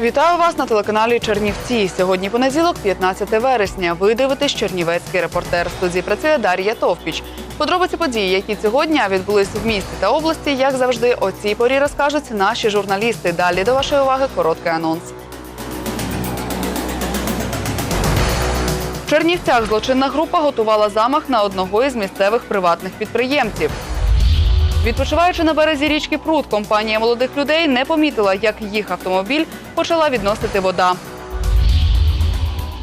Вітаю вас на телеканалі Чернівці. Сьогодні понеділок, 15 вересня. Ви дивитесь Чернівецький репортер. В студії працює Дар'я Товпіч. Подробиці подій, які цього дня відбулись в місті та області, як завжди, о цій порі розкажуть наші журналісти. Далі до вашої уваги короткий анонс. В Чернівцях злочинна група готувала замах на одного із місцевих приватних підприємців. Відпочиваючи на березі річки Прут, компанія молодих людей не помітила, як їх автомобіль почала відносити вода.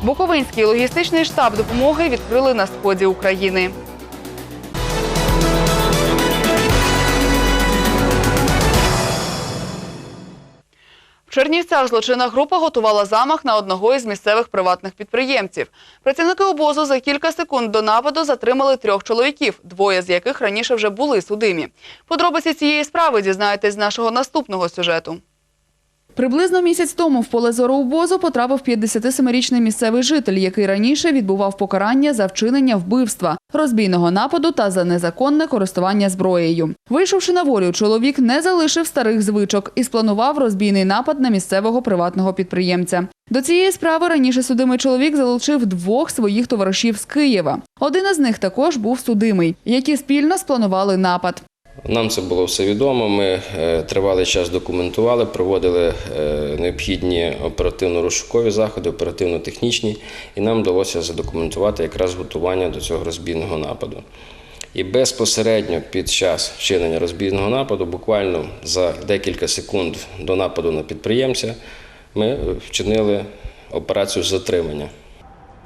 Буковинський логістичний штаб допомоги відкрили на сході України. В Чернівцях злочинна група готувала замах на одного із місцевих приватних підприємців. Працівники обозу за кілька секунд до нападу затримали трьох чоловіків, двоє з яких раніше вже були судимі. Подробиці цієї справи дізнаєтесь з нашого наступного сюжету. Приблизно місяць тому в поле зору обозу потрапив 57-річний місцевий житель, який раніше відбував покарання за вчинення вбивства, розбійного нападу та за незаконне користування зброєю. Вийшовши на волю, чоловік не залишив старих звичок і спланував розбійний напад на місцевого приватного підприємця. До цієї справи раніше судимий чоловік залучив двох своїх товаришів з Києва. Один із них також був судимий, які спільно спланували напад. Нам це було все відомо. Ми е, тривалий час документували, проводили е, необхідні оперативно-розшукові заходи, оперативно-технічні, і нам вдалося задокументувати якраз готування до цього розбійного нападу. І безпосередньо під час вчинення розбійного нападу, буквально за декілька секунд до нападу на підприємця, ми вчинили операцію затримання.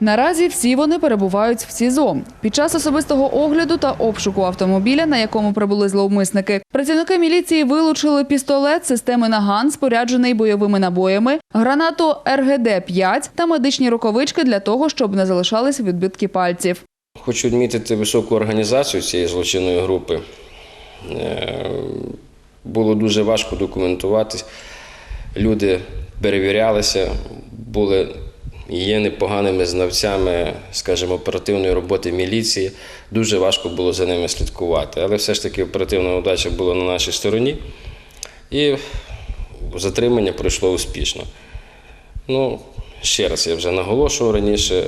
Наразі всі вони перебувають в СІЗО. Під час особистого огляду та обшуку автомобіля, на якому прибули зловмисники, працівники міліції вилучили пістолет системи Наган, споряджений бойовими набоями, гранату РГД-5 та медичні рукавички для того, щоб не залишались відбитки пальців. Хочу відмітити високу організацію цієї злочинної групи. Е, Було дуже важко документувати. Люди перевірялися, були є непоганими знавцями, скажімо, оперативної роботи міліції. Дуже важко було за ними слідкувати. Але все ж таки оперативна удача була на нашій стороні. І затримання пройшло успішно. Ну, ще раз я вже наголошував раніше,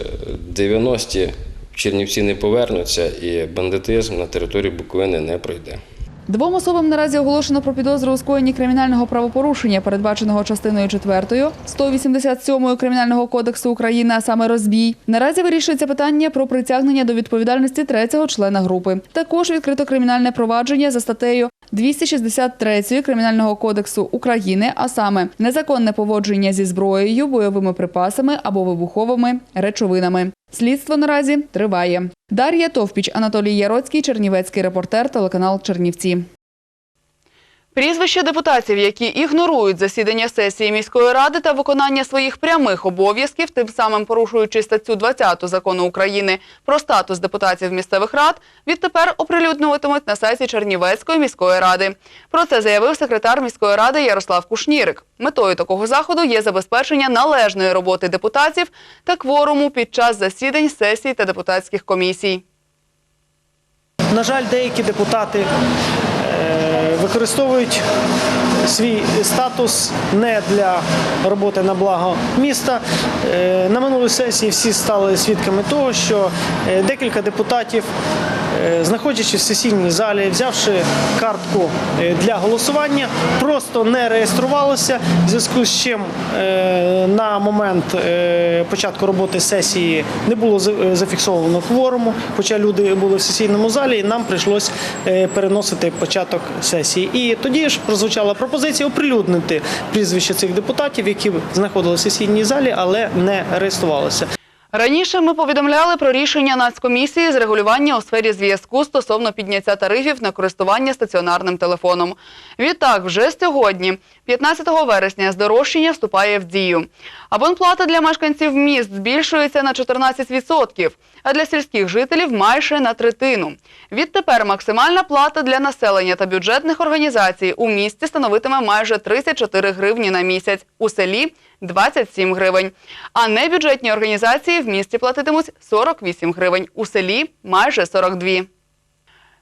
90-ті в Чернівці не повернуться і бандитизм на території Буковини не пройде. Двом особам наразі оголошено про підозру у скоєнні кримінального правопорушення, передбаченого частиною 4 187 Кримінального кодексу України, а саме розбій. Наразі вирішується питання про притягнення до відповідальності третього члена групи. Також відкрито кримінальне провадження за статтею 263 Кримінального кодексу України, а саме незаконне поводження зі зброєю, бойовими припасами або вибуховими речовинами. Слідство наразі триває. Дар'я Товпіч, Анатолій Яроцький, Чернівецький репортер, телеканал Чернівці. Прізвища депутатів, які ігнорують засідання сесії міської ради та виконання своїх прямих обов'язків, тим самим порушуючи статтю 20 закону України про статус депутатів місцевих рад, відтепер оприлюднюватимуть на сайті Чернівецької міської ради. Про це заявив секретар міської ради Ярослав Кушнірик. Метою такого заходу є забезпечення належної роботи депутатів та кворуму під час засідань сесій та депутатських комісій. На жаль, деякі депутати е, використовують свій статус не для роботи на благо міста. Е, На минулій сесії всі стали свідками того, що е, декілька депутатів, е, знаходячись в сесійній залі, взявши картку для голосування, просто не реєструвалися, в зв'язку з чим на момент початку роботи сесії не було зафіксовано кворуму, хоча люди були в сесійному залі, і нам прийшлось е, переносити початок сесії. І тоді ж прозвучала пропозиція оприлюднити прізвища цих депутатів, які знаходилися в сесійній залі, але не реєструвалися. Раніше ми повідомляли про рішення Нацкомісії з регулювання у сфері зв'язку стосовно підняття тарифів на користування стаціонарним телефоном. Відтак, вже сьогодні, 15 вересня, здорожчання вступає в дію. Абонплата для мешканців міст збільшується на 14%, а для сільських жителів майже на третину. Відтепер максимальна плата для населення та бюджетних організацій у місті становитиме майже 34 гривні на місяць, у селі 27 гривень. А небюджетні організації в місті платитимуть 48 гривень, у селі майже 42.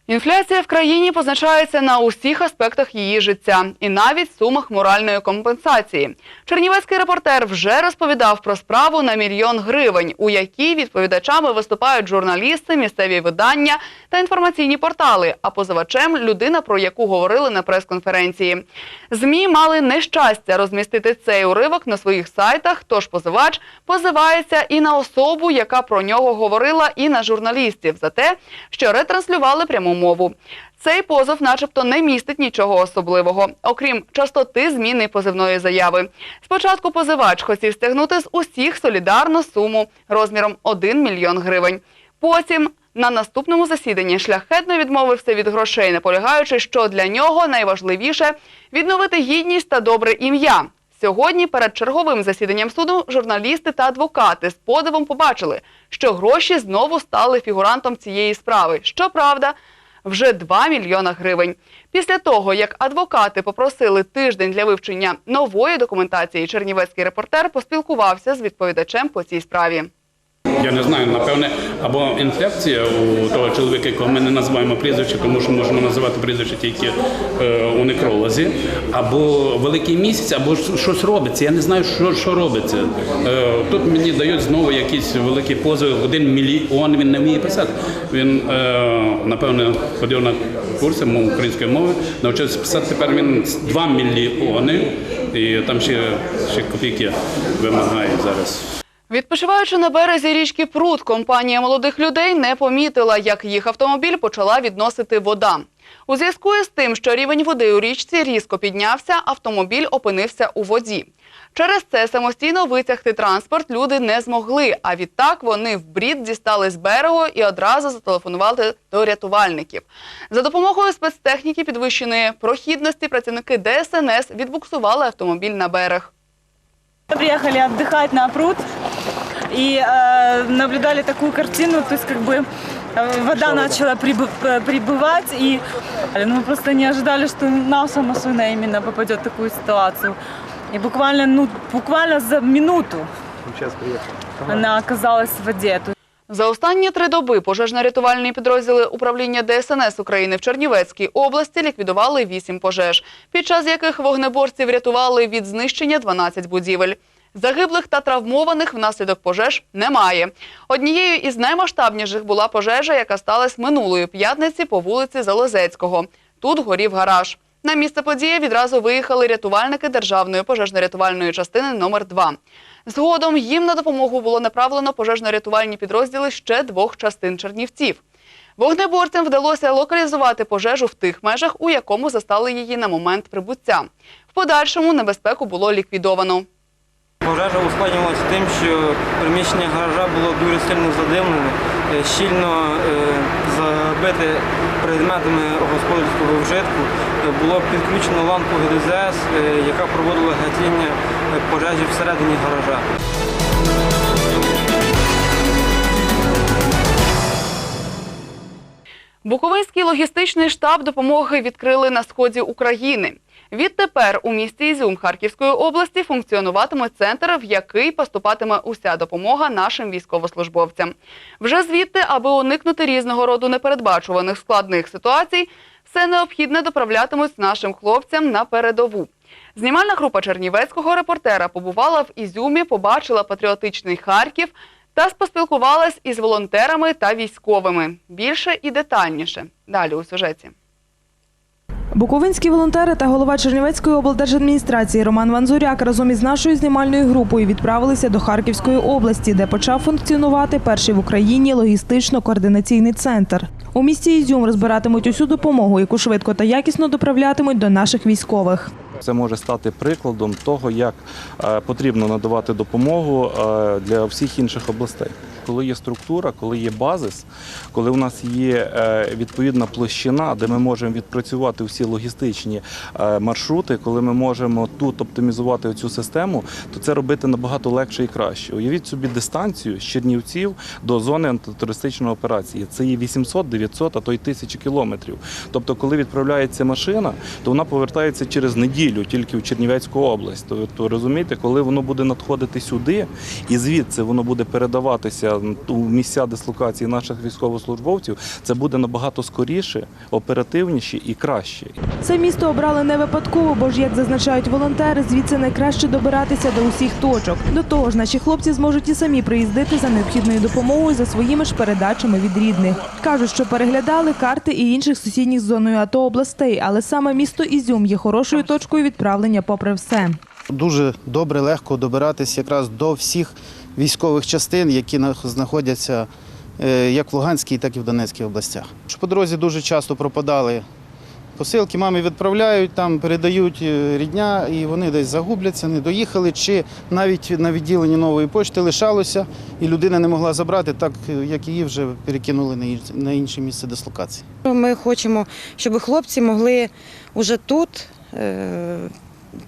Інфляція в країні позначається на усіх аспектах її життя і навіть сумах моральної компенсації. Чернівецький репортер вже розповідав про справу на мільйон гривень, у якій відповідачами виступають журналісти, місцеві видання та інформаційні портали. А позивачем людина, про яку говорили на прес-конференції. Змі мали нещастя розмістити цей уривок на своїх сайтах. Тож позивач позивається і на особу, яка про нього говорила, і на журналістів за те, що ретранслювали пряму мову. Цей позов, начебто, не містить нічого особливого, окрім частоти зміни позивної заяви. Спочатку позивач хотів стягнути з усіх солідарну суму розміром 1 мільйон гривень. Потім на наступному засіданні шляхетно відмовився від грошей, наполягаючи, що для нього найважливіше відновити гідність та добре ім'я. Сьогодні перед черговим засіданням суду журналісти та адвокати з подивом побачили, що гроші знову стали фігурантом цієї справи. Щоправда, вже 2 мільйона гривень. Після того, як адвокати попросили тиждень для вивчення нової документації, чернівецький репортер поспілкувався з відповідачем по цій справі. Я не знаю, напевне, або інфекція у того чоловіка, якого ми не називаємо прізвище, тому що можемо називати прізвище тільки е, у некролозі, або великий місяць, або щось робиться. Я не знаю, що, що робиться. Е, тут мені дають знову якісь великі позови, один мільйон він не вміє писати. Він, е, напевне, ходив на курси української мови, навчився писати. Тепер він 2 мільйони, і там ще, ще копійки вимагає зараз. Відпочиваючи на березі річки Прут, компанія молодих людей не помітила, як їх автомобіль почала відносити вода. У зв'язку із тим, що рівень води у річці різко піднявся, автомобіль опинився у воді. Через це самостійно витягти транспорт люди не змогли, а відтак вони в брід дістали з берегу і одразу зателефонували до рятувальників. За допомогою спецтехніки підвищеної прохідності працівники ДСНС відбуксували автомобіль на берег. Мы приехали на пруд и э, наблюдали такую картину, то есть как бы э, вода начала прибы- э, прибывать и ну, мы просто не ожидали, что наша машина именно попадет в такую ситуацию. И буквально, ну, буквально за минуту она оказалась в воде. То За останні три доби пожежно-рятувальні підрозділи управління ДСНС України в Чернівецькій області ліквідували вісім пожеж, під час яких вогнеборці врятували від знищення 12 будівель. Загиблих та травмованих внаслідок пожеж немає. Однією із наймасштабніших була пожежа, яка сталася минулої п'ятниці по вулиці Залозецького. Тут горів гараж. На місце події відразу виїхали рятувальники Державної пожежно-рятувальної частини номер 2 Згодом їм на допомогу було направлено пожежно-рятувальні підрозділи ще двох частин Чернівців. Вогнеборцям вдалося локалізувати пожежу в тих межах, у якому застали її на момент прибуття. В подальшому небезпеку було ліквідовано. Пожежа ускладнювалася тим, що приміщення гаража було дуже сильно задимлене, е, щільно е, забите предметами господарського вжитку. Е, Було підключено лампу ГДЗС, яка проводила гасіння пожежі всередині гаража. Буковинський логістичний штаб допомоги відкрили на сході України. Відтепер у місті Ізюм Харківської області функціонуватиме центр, в який поступатиме уся допомога нашим військовослужбовцям. Вже звідти, аби уникнути різного роду непередбачуваних складних ситуацій, все необхідне доправлятимуть нашим хлопцям на передову. Знімальна група чернівецького репортера побувала в Ізюмі, побачила патріотичний Харків та поспілкувалась із волонтерами та військовими. Більше і детальніше. Далі у сюжеті. Буковинські волонтери та голова Чернівецької облдержадміністрації Роман Ванзуряк разом із нашою знімальною групою відправилися до Харківської області, де почав функціонувати перший в Україні логістично-координаційний центр. У місті Ізюм розбиратимуть усю допомогу, яку швидко та якісно доправлятимуть до наших військових. Це може стати прикладом того, як е, потрібно надавати допомогу е, для всіх інших областей. Коли є структура, коли є базис, коли у нас є е, відповідна площина, де ми можемо відпрацювати всі логістичні маршрути, коли ми можемо тут оптимізувати цю систему, то це робити набагато легше і краще. Уявіть собі дистанцію з Чернівців до зони антитерористичної операції. Це є 800, 900, а то й тисячі кілометрів. Тобто, коли відправляється машина, то вона повертається через неділю. Неділю тільки в Чернівецьку область. То, то розумієте, коли воно буде надходити сюди, і звідси воно буде передаватися у місця дислокації наших військовослужбовців, це буде набагато скоріше, оперативніше і краще. Це місто обрали не випадково, бо ж, як зазначають волонтери, звідси найкраще добиратися до усіх точок. До того ж, наші хлопці зможуть і самі приїздити за необхідною допомогою за своїми ж передачами від рідних. Кажуть, що переглядали карти і інших сусідніх з зоною АТО областей, але саме місто Ізюм є хорошою точкою відправлення попри все. Дуже добре, легко добиратись якраз до всіх військових частин, які знаходяться е, як в Луганській, так і в Донецькій областях. По дорозі дуже часто пропадали посилки, мамі відправляють, там передають е, рідня, і вони десь загубляться, не доїхали, чи навіть на відділенні нової пошти лишалося, і людина не могла забрати, так е, як її вже перекинули на інше- місце дислокації. Ми хочемо, щоб хлопці могли уже тут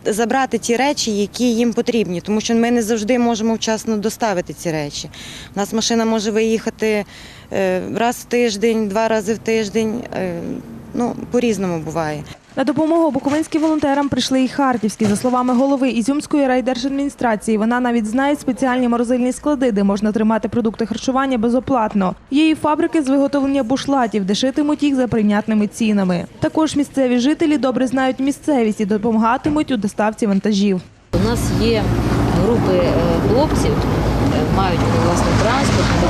забрати ті речі, які їм потрібні, тому що ми не завжди можемо вчасно доставити ці речі. У нас машина може виїхати е, раз в тиждень, два рази в тиждень. е, Ну, по-різному буває. На допомогу буковинським волонтерам прийшли і харківські. За словами голови Ізюмської райдержадміністрації, вона навіть знає спеціальні морозильні склади, де можна тримати продукти харчування безоплатно. І фабрики з виготовлення бушлатів, де шитимуть їх за прийнятними цінами. Також місцеві жителі добре знають місцевість і допомагатимуть у доставці вантажів. У нас є групи е, хлопців, е, мають власний транспорт, ми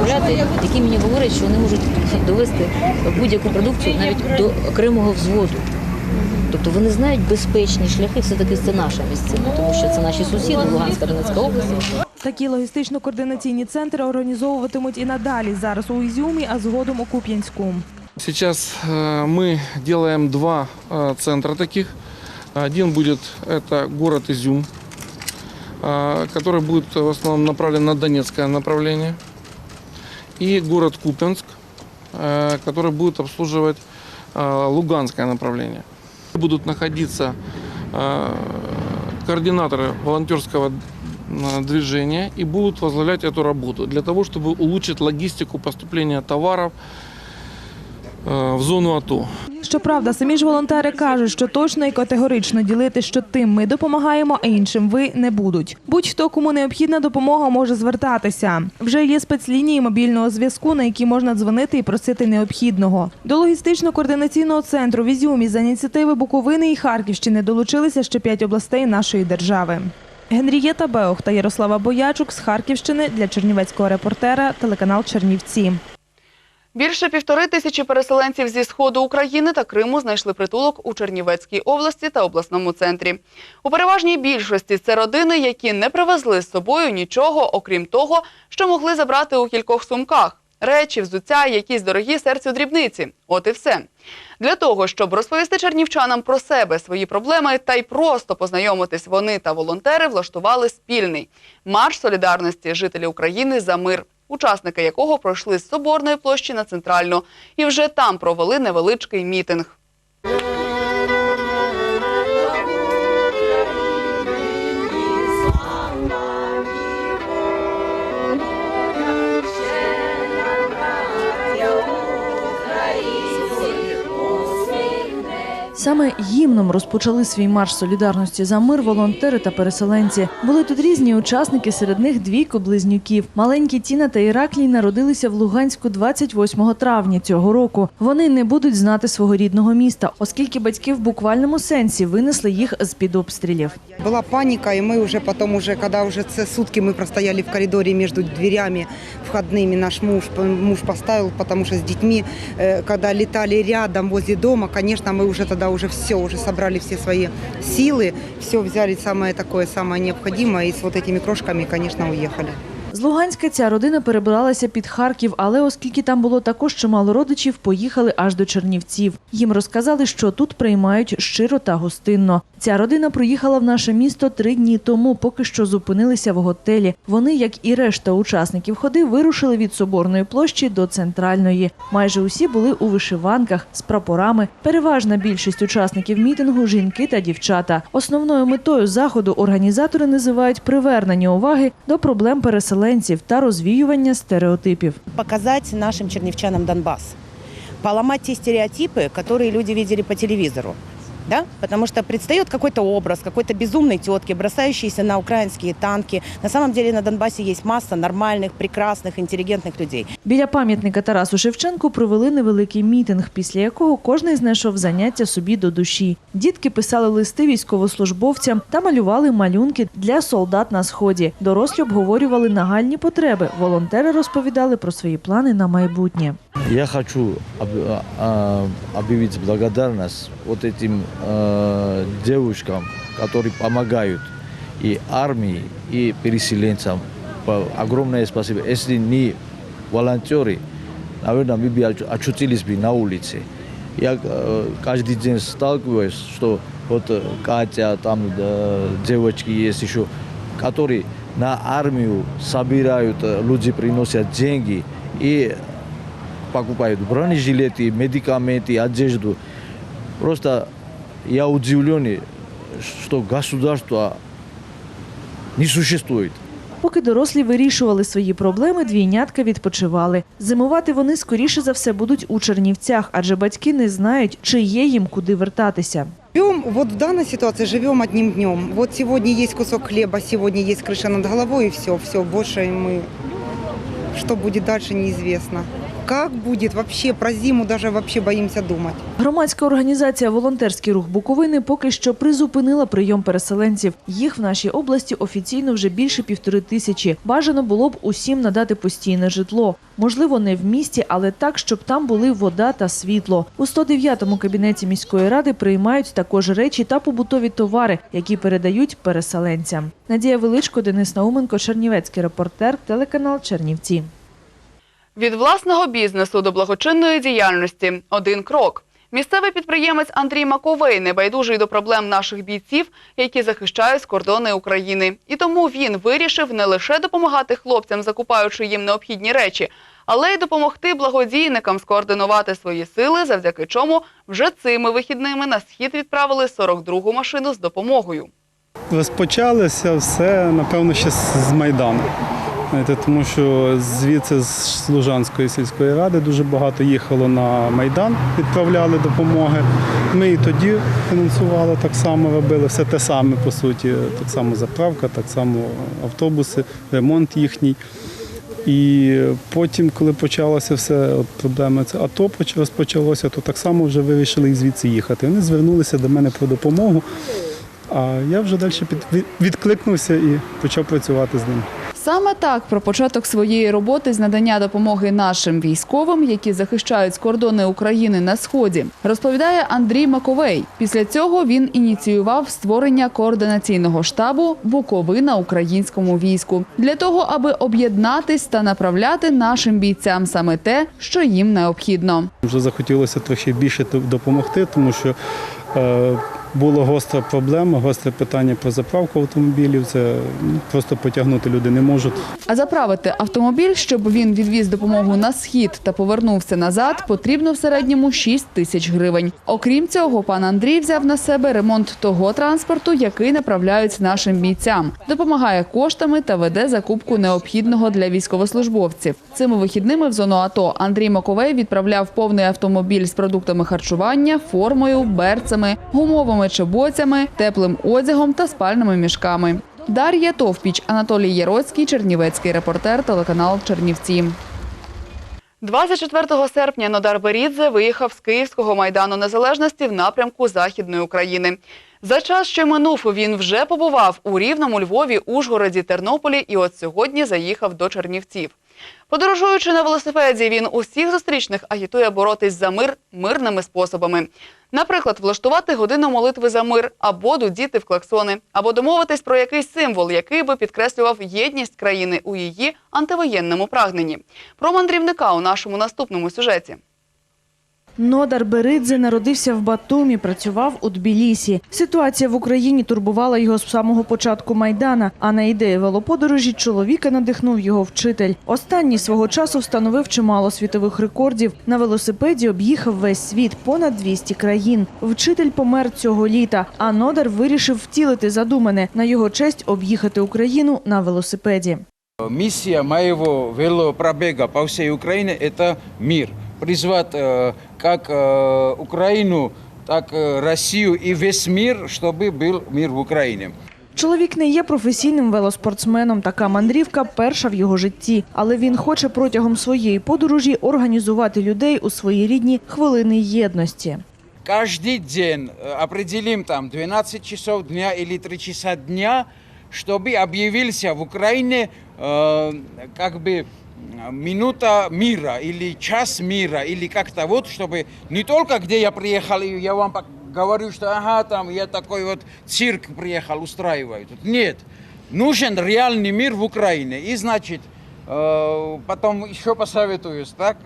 допомагаємо замовляти, які мені говорять, що вони можуть довести будь-яку продукцію навіть до окремого взводу. Тобто вони знають безпечні шляхи, все-таки це наша місцина, тому що це наші сусіди, Луганська, Донецька область. Такі логістично-координаційні центри організовуватимуть і надалі. Зараз у Ізюмі, а згодом у Куп'янську. Сейчас э, мы делаем два э, центра таких. Один будет это город Изюм, э, который будет в основном направлен на Донецкое направление. И город Купенск, э, который будет обслуживать э, Луганское направление. Будут находиться э, координаторы волонтерского движения и будут возглавлять эту работу для того, чтобы улучшить логистику поступления товаров в зону АТО. Щоправда, самі ж волонтери кажуть, що точно і категорично ділити, що тим ми допомагаємо, а іншим ви не будуть. Будь-хто, кому необхідна допомога, може звертатися. Вже є спецлінії мобільного зв'язку, на які можна дзвонити і просити необхідного. До логістично-координаційного центру в за ініціативи Буковини і Харківщини долучилися ще п'ять областей нашої держави. Генрієта Беох та Ярослава Боячук з Харківщини для Чернівецького репортера телеканал Чернівці. Більше півтори тисячі переселенців зі сходу України та Криму знайшли притулок у Чернівецькій області та обласному центрі. У переважній більшості це родини, які не привезли з собою нічого, окрім того, що могли забрати у кількох сумках. Речі, взуття, якісь дорогі серцю дрібниці. От і все. Для того, щоб розповісти чернівчанам про себе, свої проблеми та й просто познайомитись, вони та волонтери влаштували спільний марш солідарності жителів України за мир, учасники якого пройшли з Соборної площі на центральну і вже там провели невеличкий мітинг. Саме гімном розпочали свій марш солідарності за мир волонтери та переселенці. Були тут різні учасники, серед них двійко близнюків. Маленькі Тіна та Іраклій народилися в Луганську 28 травня цього року. Вони не будуть знати свого рідного міста, оскільки батьки в буквальному сенсі винесли їх з під обстрілів. Была паника, и мы уже потом, уже, когда уже це сутки мы простояли в коридоре между дверями входными, наш муж, муж поставил, потому что с детьми, э, когда летали рядом возле дома, конечно, мы уже тогда уже все, уже собрали все свои силы, все взяли самое такое, самое необходимое, и с вот этими крошками, конечно, уехали. Луганська ця родина перебралася під Харків, але оскільки там було також чимало родичів, поїхали аж до Чернівців. Їм розказали, що тут приймають щиро та гостинно. Ця родина приїхала в наше місто три дні тому, поки що зупинилися в готелі. Вони, як і решта учасників ходи, вирушили від соборної площі до центральної. Майже усі були у вишиванках з прапорами. Переважна більшість учасників мітингу жінки та дівчата. Основною метою заходу організатори називають привернення уваги до проблем переселенців та розвіювання стереотипів. Показати нашим чернівчанам Донбас, поламати ті стереотипи, которые люди видели по телевизору да? потому что предстает какой-то образ какой-то безумной тетки, бросающейся на украинские танки. На самом деле на Донбассе есть масса нормальных, прекрасных, интеллигентных людей. Біля пам'ятника Тарасу Шевченку провели невеликий мітинг, після якого кожний знайшов заняття собі до душі. Дітки писали листи військовослужбовцям та малювали малюнки для солдат на сході. Дорослі обговорювали нагальні потреби. Волонтери розповідали про свої плани на майбутнє. Я хочу об- а, объявить благодарность вот этим э, девушкам, которые помогают и армии, и переселенцам. По- Огромное спасибо. Если не волонтеры, наверное, мы бы оч- очутились бы на улице. Я э, каждый день сталкиваюсь, что вот э, Катя, там э, девочки есть еще, которые на армию собирают, э, люди приносят деньги и покупают бронежилеты, медикаменты, одежду. Просто я удивлен, что государство не существует. Поки дорослі вирішували свої проблеми, двійнятка відпочивали. Зимувати вони скоріше за все будуть у Чернівцях, адже батьки не знають, чи є їм куди вертатися. Живем, вот в данной ситуации живем одним днем. Вот сегодня есть кусок хлеба, сегодня есть крыша над головой и все, все, больше мы... Что будет дальше, неизвестно. Как будет вообще, про зиму даже вообще боимся думать. Громадська організація Волонтерський рух Буковини поки що призупинила прийом переселенців. Їх в нашій області офіційно вже більше півтори тисячі. Бажано було б усім надати постійне житло. Можливо, не в місті, але так, щоб там були вода та світло. У 109-му кабінеті міської ради приймають також речі та побутові товари, які передають переселенцям. Надія Величко, Денис Науменко, Чернівецький репортер, телеканал Чернівці. Від власного бізнесу до благочинної діяльності один крок. Місцевий підприємець Андрій Маковей небайдужий до проблем наших бійців, які захищають кордони України. І тому він вирішив не лише допомагати хлопцям, закупаючи їм необхідні речі, але й допомогти благодійникам скоординувати свої сили, завдяки чому вже цими вихідними на схід відправили 42-гу машину з допомогою. Розпочалося все, напевно, ще з Майдану. Тому що звідси з Служанської сільської ради дуже багато їхало на Майдан, відправляли допомоги. Ми і тоді фінансували, так само робили, все те саме, по суті, так само заправка, так само автобуси, ремонт їхній. І потім, коли почалося все, от проблема це АТО поч- розпочалося, то так само вже вирішили і звідси їхати. Вони звернулися до мене про допомогу. А я вже далі відкликнувся і почав працювати з ними. Саме так про початок своєї роботи з надання допомоги нашим військовим, які захищають кордони України на сході, розповідає Андрій Маковей. Після цього він ініціював створення координаційного штабу Буковина українському війську для того, аби об'єднатись та направляти нашим бійцям саме те, що їм необхідно. Вже захотілося трохи більше допомогти, тому що е, була гостра проблема, гостре питання про заправку автомобілів. Це ну, просто потягнути люди не можуть. А заправити автомобіль, щоб він відвіз допомогу на схід та повернувся назад, потрібно в середньому 6 тисяч гривень. Окрім цього, пан Андрій взяв на себе ремонт того транспорту, який направляють нашим бійцям, допомагає коштами та веде закупку необхідного для військовослужбовців. Цими вихідними в зону АТО Андрій Маковей відправляв повний автомобіль з продуктами харчування, формою, берцями, гумовими чоботями, теплим одягом та спальними мішками. Дар'я Товпіч, Анатолій Яроцький, Чернівецький репортер, телеканал Чернівці. 24 серпня Нодар Берідзе виїхав з Київського майдану незалежності в напрямку Західної України. За час, що минув, він вже побував у Рівному, Львові, Ужгороді, Тернополі і от сьогодні заїхав до Чернівців. Подорожуючи на велосипеді, він усіх зустрічних агітує боротись за мир мирними способами. Наприклад, влаштувати годину молитви за мир, або дудіти в клаксони, або домовитись про якийсь символ, який би підкреслював єдність країни у її антивоєнному прагненні. Про мандрівника у нашому наступному сюжеті. Нодар Беридзе народився в Батумі, працював у Тбілісі. Ситуація в Україні турбувала його з самого початку Майдана, а на ідею велоподорожі чоловіка надихнув його вчитель. Останній свого часу встановив чимало світових рекордів. На велосипеді об'їхав весь світ, понад 200 країн. Вчитель помер цього літа, а Нодар вирішив втілити задумане на його честь об'їхати Україну на велосипеді. Миссия моего велопробега по всей Украине – это мир Призвать э, как э, Украину, так э, Россию и весь мир, чтобы был мир в Украине. Чоловік не є професійним велоспортсменом. Така мандрівка перша в його житті. Але він хоче протягом своєї подорожі організувати людей у своїй рідні хвилини єдності. Каждый день э, определим там 12 часов дня или 3 часа дня, чтобы объявился в Украине э, как бы э, минута мира или час мира или как-то вот, чтобы не только где я приехал, и я вам пок- говорю, что ага, там я такой вот цирк приехал, устраиваю. тут. Нет, нужен реальный мир в Украине. И значит, э, потом еще посоветуюсь, так,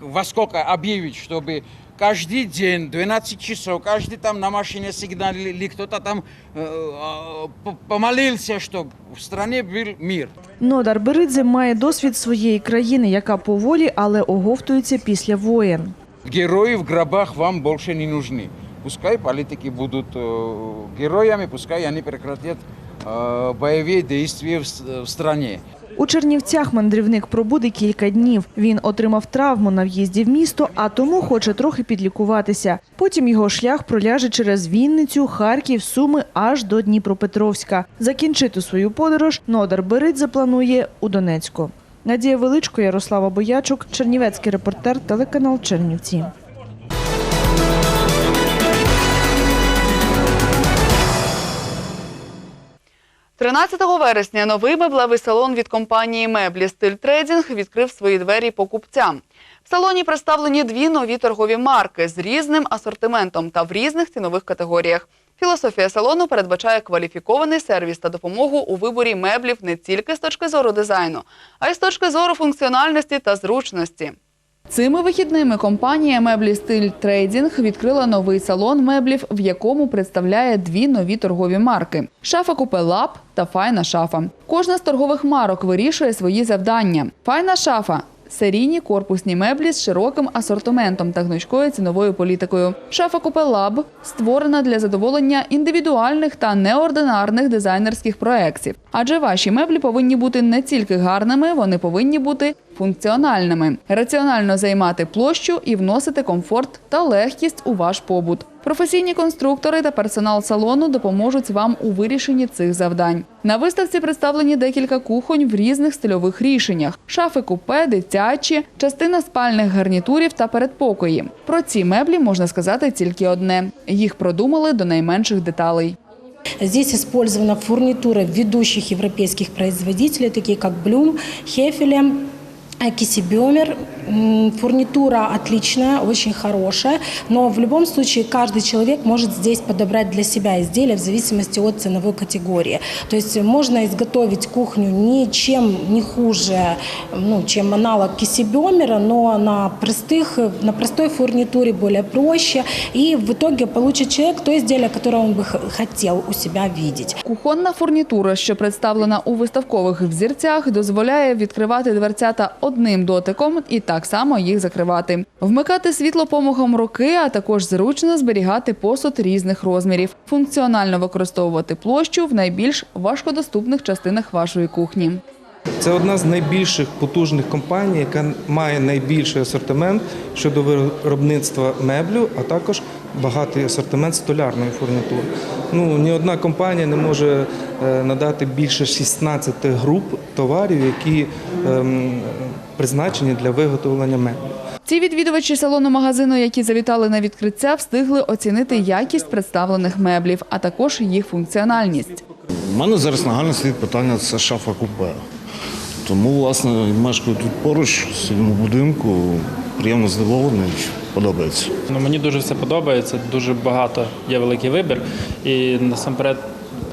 во сколько объявить, чтобы каждый день, 12 часов, каждый там на машине сигналили, кто-то там э, э, п- помолился, чтобы в стране был мир. Нодар Беридзе має досвід своєї країни, яка поволі, але оговтується після воєн. Герои в гробах вам больше не нужны. Пускай политики будут э, героями, пускай они прекратят э, боевые действия в, с- в стране. У Чернівцях мандрівник пробуде кілька днів. Він отримав травму на в'їзді в місто, а тому хоче трохи підлікуватися. Потім його шлях проляже через Вінницю, Харків, Суми аж до Дніпропетровська. Закінчити свою подорож Нодар Беридзе планує у Донецьку. Надія Величко, Ярослава Боячук, Чернівецький репортер, телеканал Чернівці. 13 вересня новий меблевий салон від компанії меблі Стиль Трейдінг відкрив свої двері покупцям. В салоні представлені дві нові торгові марки з різним асортиментом та в різних цінових категоріях. Філософія салону передбачає кваліфікований сервіс та допомогу у виборі меблів не тільки з точки зору дизайну, а й з точки зору функціональності та зручності. Цими вихідними компанія меблі Стиль Трейдінг відкрила новий салон меблів, в якому представляє дві нові торгові марки: шафа купе Лаб та Файна шафа. Кожна з торгових марок вирішує свої завдання. Файна шафа. Серійні корпусні меблі з широким асортиментом та гнучкою ціновою політикою. Шафа купе Лаб створена для задоволення індивідуальних та неординарних дизайнерських проєктів. Адже ваші меблі повинні бути не тільки гарними, вони повинні бути функціональними, раціонально займати площу і вносити комфорт та легкість у ваш побут. Професійні конструктори та персонал салону допоможуть вам у вирішенні цих завдань. На виставці представлені декілька кухонь в різних стильових рішеннях: шафи купе, дитячі, частина спальних гарнітурів та передпокої. Про ці меблі можна сказати тільки одне: їх продумали до найменших деталей. Здесь использована фурнитура ведущих европейских производителей, такие как Блюм, Хефеле, Кисибемер. М, Фурнитура отличная, очень хорошая, но в любом случае каждый человек может здесь подобрать для себя изделия в зависимости от ценовой категории. То есть можно изготовить кухню ничем не хуже, ну, чем аналог Кисибемера, но на, простых, на простой фурнитуре более проще. И в итоге получит человек то изделие, которое он бы х- хотел у себя видеть. Кухонна фурнітура, що представлена у виставкових взірцях, дозволяє відкривати дверцята одним дотиком і так само їх закривати. Вмикати світло помогом руки, а також зручно зберігати посуд різних розмірів, функціонально використовувати площу в найбільш важкодоступних частинах вашої кухні. Це одна з найбільших потужних компаній, яка має найбільший асортимент щодо виробництва меблю, а також багатий асортимент столярної фурнітури. Ну, ні одна компанія не може е, надати більше 16 груп товарів, які ем, призначені для виготовлення меблів. Ці відвідувачі салону магазину, які завітали на відкриття, встигли оцінити якість представлених меблів, а також їх функціональність. У мене зараз нагальне стоїть питання це шафа купе. Тому, власне, мешкаю тут поруч, в своєму будинку, приємно здивований, подобається. Ну, мені дуже все подобається, дуже багато є великий вибір. І насамперед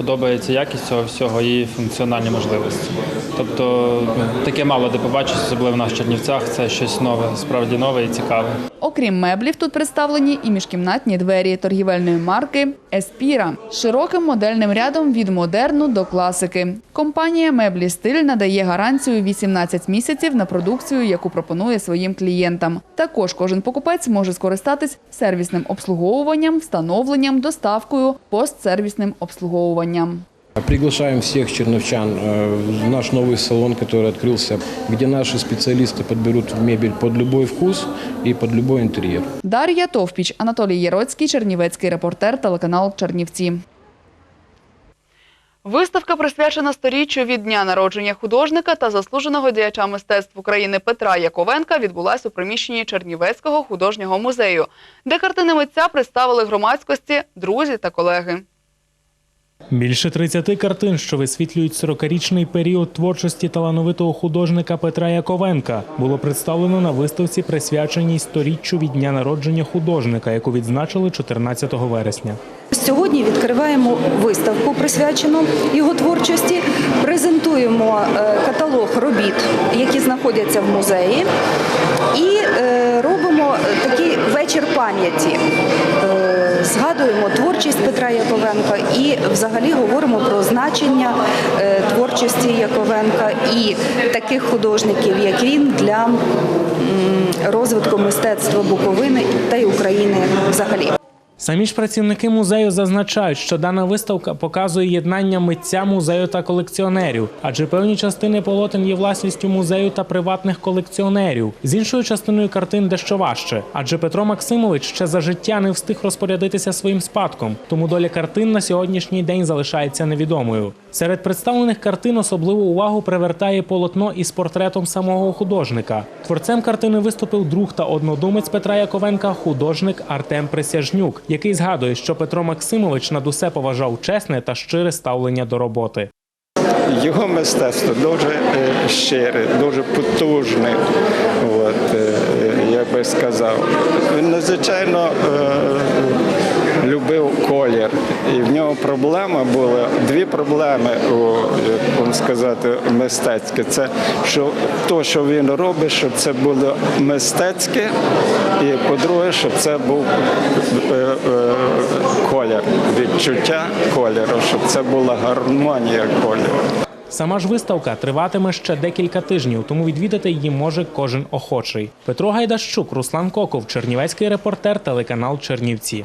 подобається якість цього всього і функціональні можливості. Тобто ну, таке мало де побачиш, особливо в нас в Чернівцях. Це щось нове, справді нове і цікаве. Окрім меблів, тут представлені і міжкімнатні двері торгівельної марки Еспіра з широким модельним рядом від модерну до класики. Компанія Меблі Стиль надає гарантію 18 місяців на продукцію, яку пропонує своїм клієнтам. Також кожен покупець може скористатись сервісним обслуговуванням, встановленням, доставкою, постсервісним обслуговуванням Приглашаем всех черновчан э, в наш новый салон, который открылся, где наши специалисты подберут мебель под любой вкус и под любой интерьер. Дар'я Товпіч, Анатолій Єроцький, Чернівецький репортер, телеканал Чернівці. Виставка присвячена сторіччю від дня народження художника та заслуженого діяча мистецтв України Петра Яковенка відбулась у приміщенні Чернівецького художнього музею, де картини митця представили громадськості, друзі та колеги. Більше 30 картин, що висвітлюють 40-річний період творчості талановитого художника Петра Яковенка, було представлено на виставці, присвяченій сторіччю від дня народження художника, яку відзначили 14 вересня. Сьогодні відкриваємо виставку, присвячену його творчості. Презентуємо е, каталог робіт, які знаходяться в музеї, і е, робимо такий вечір пам'яті. Згадуємо творчість Петра Яковенка і взагалі говоримо про значення е, творчості Яковенка і таких художників, як він, для розвитку мистецтва Буковини та й України взагалі. Самі ж працівники музею зазначають, що дана виставка показує єднання митця музею та колекціонерів, адже певні частини полотен є власністю музею та приватних колекціонерів. З іншою частиною картин дещо важче, адже Петро Максимович ще за життя не встиг розпорядитися своїм спадком, тому доля картин на сьогоднішній день залишається невідомою. Серед представлених картин особливу увагу привертає полотно із портретом самого художника. Творцем картини виступив друг та однодумець Петра Яковенка, художник Артем Присяжнюк, який згадує, що Петро Максимович над усе поважав чесне та щире ставлення до роботи. Його мистецтво дуже е, щире, дуже потужне. От, е, я би сказав. Він надзвичайно е, любив колір. І в нього проблема була, дві проблеми, як вам сказати, мистецьке. Це що то, що він робить, щоб це було мистецьке, і по-друге, щоб це був е, е, колір, відчуття кольору, щоб це була гармонія кольору. Сама ж виставка триватиме ще декілька тижнів, тому відвідати її може кожен охочий. Петро Гайдащук, Руслан Коков, Чернівецький репортер, телеканал Чернівці.